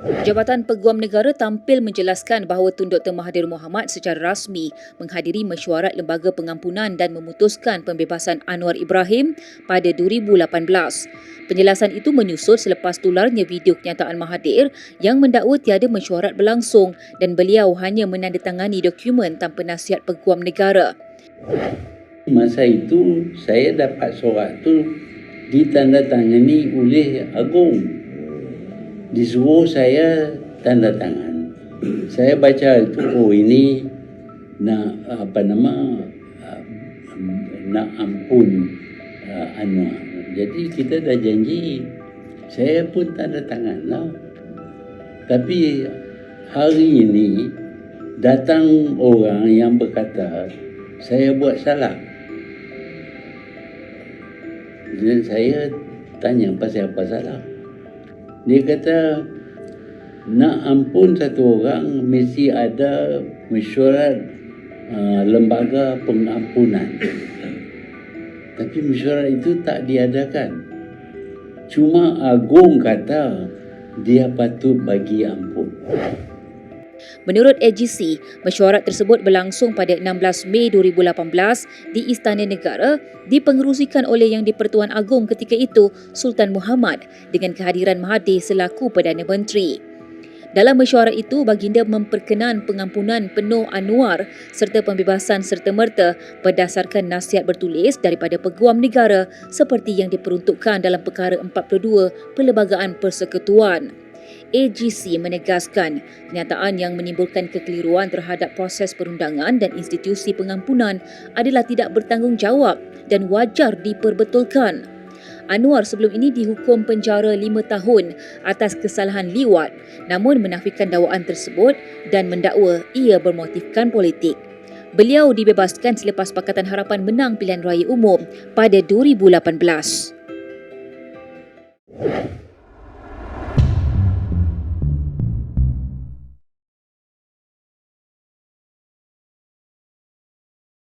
Jabatan Peguam Negara tampil menjelaskan bahawa Tun Dr. Mahathir Mohamad secara rasmi menghadiri mesyuarat Lembaga Pengampunan dan memutuskan pembebasan Anwar Ibrahim pada 2018. Penjelasan itu menyusul selepas tularnya video kenyataan Mahathir yang mendakwa tiada mesyuarat berlangsung dan beliau hanya menandatangani dokumen tanpa nasihat Peguam Negara. Masa itu saya dapat surat tu ditandatangani oleh Agong. Disuruh saya tanda tangan. Saya baca itu oh ini nak apa nama nak ampun uh, Anwar. Jadi kita dah janji. Saya pun tanda tangan lah. Tapi hari ini datang orang yang berkata saya buat salah. Dan saya tanya pasal apa salah. Dia kata nak ampun satu orang mesti ada mesyuarat uh, lembaga pengampunan. Tapi mesyuarat itu tak diadakan. Cuma Agung kata dia patut bagi ampun. Menurut AGC, mesyuarat tersebut berlangsung pada 16 Mei 2018 di Istana Negara dipengerusikan oleh Yang di-Pertuan Agong ketika itu Sultan Muhammad dengan kehadiran Mahathir selaku Perdana Menteri. Dalam mesyuarat itu, baginda memperkenan pengampunan penuh Anwar serta pembebasan serta-merta berdasarkan nasihat bertulis daripada Peguam Negara seperti yang diperuntukkan dalam Perkara 42 Perlembagaan Persekutuan. AGC menegaskan kenyataan yang menimbulkan kekeliruan terhadap proses perundangan dan institusi pengampunan adalah tidak bertanggungjawab dan wajar diperbetulkan. Anwar sebelum ini dihukum penjara lima tahun atas kesalahan liwat namun menafikan dakwaan tersebut dan mendakwa ia bermotifkan politik. Beliau dibebaskan selepas Pakatan Harapan menang pilihan raya umum pada 2018.